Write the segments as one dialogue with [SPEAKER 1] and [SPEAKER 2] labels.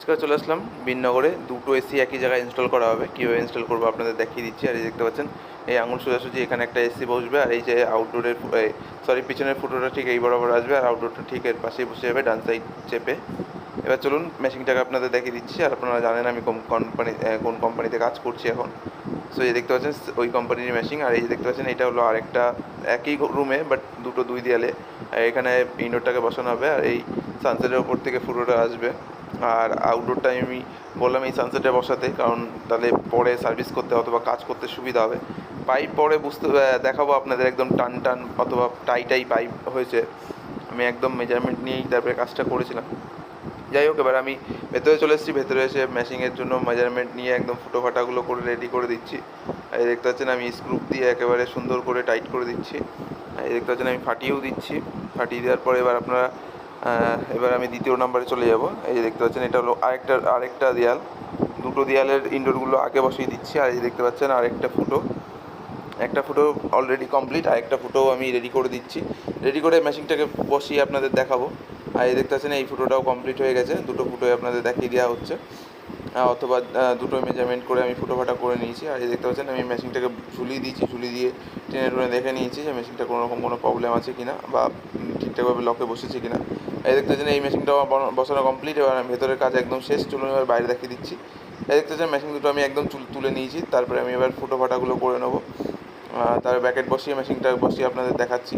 [SPEAKER 1] আজকে চলে আসলাম বিননগরে। দুটো এসি একই জায়গায় ইনস্টল করা হবে। কীভাবে ইনস্টল করব আপনাদের দেখিয়ে দিচ্ছি। আর এই দেখতে পাচ্ছেন, এই আঙুল সোজাসুজি এখানে একটা এসি বসবে। আর এই যে আউটডোরের সরি পিছনের ফুটোটা ঠিক এই বরাবর আসবে। আর আউটডোরটা ঠিক এর পাশেই বসে যাবে, ডান সাইড চেপে। এবার চলুন মেশিনটাকে আপনাদের দেখিয়ে দিচ্ছি। আর আপনারা জানেন আমি কোন কোম্পানি কোন কোম্পানিতে কাজ করছি এখন। সো এই দেখতে পাচ্ছেন, ওই কোম্পানির মেশিন আর এই যে দেখতে পাচ্ছেন, এটা হলো আরেকটা একই রুমে বাট দুটো দুই দেয়ালে। এখানে ইনডোরটাকে বসানো হবে। আর এই সানসেটের ওপর থেকে ফুটোটা আসবে। আর আউটডোরটা আমি বললাম এই সানসেটে বসাতে, কারণ তাহলে পরে সার্ভিস করতে অথবা কাজ করতে সুবিধা হবে। পাইপ পরে বুঝতে দেখাবো আপনাদের একদম টান টান অথবা টাই টাই পাইপ হয়েছে। আমি একদম মেজারমেন্ট নিয়েই তারপরে কাজটা করেছিলাম। যাই হোক, এবার আমি ভেতরে চলে এসেছি। ভেতরে এসে ম্যাশিংয়ের জন্য মেজারমেন্ট নিয়ে একদম ফুটো ফাটাগুলো করে রেডি করে দিচ্ছি। এই দেখতে পাচ্ছেন আমি স্ক্রুপ দিয়ে একেবারে সুন্দর করে টাইট করে দিচ্ছি। এই দেখতে পাচ্ছেন আমি ফাটিয়েও দিচ্ছি। ফাটিয়ে দেওয়ার পরে এবার আপনারা এবার আমি দ্বিতীয় নাম্বারে চলে যাব। এই যে দেখতে পাচ্ছেন, এটা হলো আরেকটা আরেকটা দেয়াল। দুটো দেয়ালের ইনডোরগুলো আগে বসিয়ে দিচ্ছি, আর এই দেখতে পাচ্ছেন, আরেকটা ফুটো। একটা ফুটো অলরেডি কমপ্লিট আর একটা ফুটো আমি রেডি করে দিচ্ছি। রেডি করে মেশিনটাকে বসিয়ে আপনাদের দেখাবো। আর এই দেখতে পাচ্ছেন, এই ফুটোটাও কমপ্লিট হয়ে গেছে। দুটো ফুটোই আপনাদের দেখিয়ে দেওয়া হচ্ছে। অথবা দুটো মেজারমেন্ট করে আমি ফুটো ফাটা করে নিয়েছি। আর এই দেখতে পাচ্ছেন, আমি মেশিনটাকে ঝুলিয়ে দিয়েছি, ঝুলিয়ে দিয়ে টেনে টুনে দেখে নিয়েছি যে মেশিনটা কোনো রকম কোনো প্রবলেম আছে কি না বা ঠিকঠাকভাবে লকে বসেছে কি না এই দেখতে পাচ্ছেন, এই মেশিনটাও বসানো কমপ্লিট এবার আমি ভেতরের কাজ একদম শেষ, চলুন এবার বাইরে দেখিয়ে দিচ্ছি। এই দেখতে পাচ্ছেন মেশিন দুটো আমি একদম চুল, তুলে নিয়েছি, তারপরে আমি এবার ফুটো ফাটাগুলো করে নেব। তার ব্যাকেট বসিয়ে মেশিনটা বসিয়ে আপনাদের দেখাচ্ছি।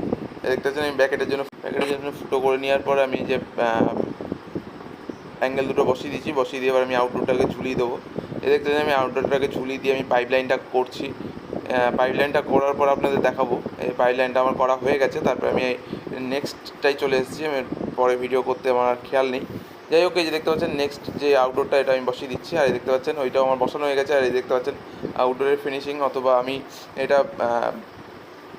[SPEAKER 1] দেখতে পাচ্ছেন, আমি ব্যাকেটের জন্য ব্যাকেটের জন্য ফুটো করে নেওয়ার পর আমি যে অ্যাঙ্গেল দুটো বসিয়ে দিয়েছি, বসিয়ে দিয়ে এবার আমি আউটডোরটাকে ঝুলিয়ে দেবো। এই দেখতে আমি আউটডোরটাকে ঝুলিয়ে দিয়ে আমি পাইপ লাইনটা করছি। পাইপ লাইনটা করার পর আপনাদের দেখাবো। এই পাইপ লাইনটা আমার করা হয়ে গেছে, তারপরে আমি নেক্সটটাই চলে এসেছি। আমি পরে ভিডিও করতে আমার আর খেয়াল নেই। যাই হোক, এই যে দেখতে পাচ্ছেন নেক্সট যে আউটডোরটা এটা আমি বসিয়ে দিচ্ছি। আর এই দেখতে পাচ্ছেন, ওইটাও আমার বসানো হয়ে গেছে। আর এই দেখতে পাচ্ছেন আউটডোরের ফিনিশিং অথবা আমি এটা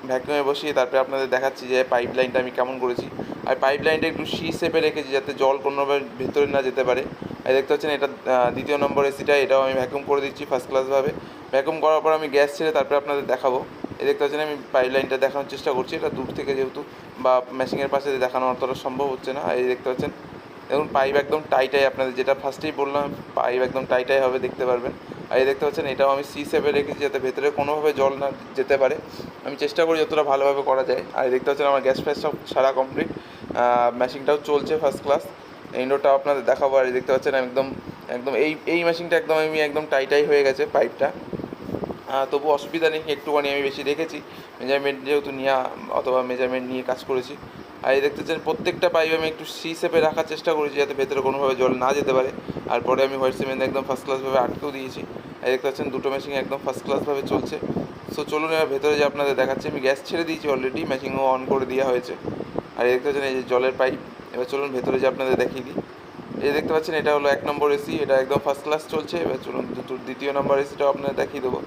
[SPEAKER 1] ভ্যাকুমে বসিয়ে তারপরে আপনাদের দেখাচ্ছি যে পাইপ লাইনটা আমি কেমন করেছি। আর পাইপ লাইনটা একটু সি শেপে রেখেছি যাতে জল কোনোভাবে ভেতরে না যেতে পারে। আর দেখতে পাচ্ছেন এটা দ্বিতীয় নম্বর এসিটা এটাও আমি ভ্যাকুম করে দিচ্ছি ফার্স্ট ক্লাসভাবে ভ্যাকুম করার পর আমি গ্যাস ছেড়ে তারপরে আপনাদের দেখাবো। এই দেখতে পাচ্ছেন আমি পাইপ লাইনটা দেখানোর চেষ্টা করছি, এটা দূর থেকে যেহেতু বা মেশিনের পাশে দেখানো অতটা সম্ভব হচ্ছে না। এই দেখতে পাচ্ছেন, দেখুন পাইপ একদম টাইটাই আপনাদের যেটা ফার্স্টেই বললাম পাইপ একদম টাইটাই হবে, দেখতে পারবেন। আর এই দেখতে পাচ্ছেন, এটাও আমি সি সেভে রেখেছি যাতে ভেতরে কোনোভাবে জল না যেতে পারে। আমি চেষ্টা করি যতটা ভালোভাবে করা যায়। আর এই দেখতে পাচ্ছেন, আমার গ্যাস ফ্যাস সব সারা কমপ্লিট মেশিনটাও চলছে ফার্স্ট ক্লাস ইন্ডোরটাও আপনাদের দেখাবো। আর দেখতে পাচ্ছেন, একদম একদম এই এই মেশিনটা একদম আমি, একদম টাইটাই হয়ে গেছে পাইপটা তবু অসুবিধা নেই, একটুখানি আমি বেশি রেখেছি মেজারমেন্ট যেহেতু নিয়ে, অথবা মেজারমেন্ট নিয়ে কাজ করেছি। আর এই দেখতে চান, প্রত্যেকটা পাইপ আমি একটু সি শেপে রাখার চেষ্টা করেছি, যাতে ভেতরে কোনোভাবে জল না যেতে পারে। আর পরে আমি হোয়াইট সিমেন্ট একদম ফার্স্ট ক্লাসভাবে আটকেও দিয়েছি। আর দেখতে পাচ্ছেন, দুটো মেশিন একদম ফার্স্ট ক্লাসভাবে চলছে। সো চলুন এবার ভেতরে যে আপনাদের দেখাচ্ছি, আমি গ্যাস ছেড়ে দিয়েছি অলরেডি মেশিনও অন করে দেওয়া হয়েছে। আর দেখতে পাচ্ছেন, এই যে জলের পাইপ এবার চলুন ভেতরে যে আপনাদের দেখিয়ে দিই। এই দেখতে পাচ্ছেন, এটা হলো এক নম্বর এসি, এটা একদম ফার্স্ট ক্লাস চলছে। এবার চলুন দ্বিতীয় নম্বর এসিটাও আপনাদের দেখিয়ে দেবো।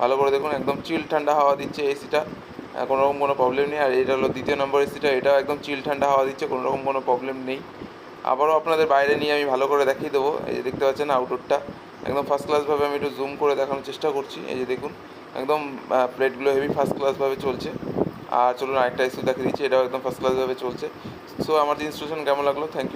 [SPEAKER 1] ভালো করে দেখুন, একদম চিল ঠান্ডা হাওয়া দিচ্ছে এসিটা। কোনো রকম কোনো প্রবলেম নেই। আর এটা হলো দ্বিতীয় নম্বর এসিটা, এটাও একদম চিল ঠান্ডা হাওয়া দিচ্ছে কোনো রকম কোনো প্রবলেম নেই। আবারও আপনাদের বাইরে নিয়ে আমি ভালো করে দেখিয়ে দেবো। এই যে দেখতে পাচ্ছেন আউটডোরটা একদম ফার্স্ট ক্লাসভাবে আমি একটু জুম করে দেখানোর চেষ্টা করছি। এই যে দেখুন, একদম প্লেটগুলো হেভি ফার্স্ট ক্লাসভাবে চলছে। আর চলুন আরেকটা এসি দেখিয়ে দিচ্ছি, এটাও একদম ফার্স্ট ক্লাসভাবে চলছে। সো আমার ইনস্টলেশন কেমন লাগল থ্যাংক ইউ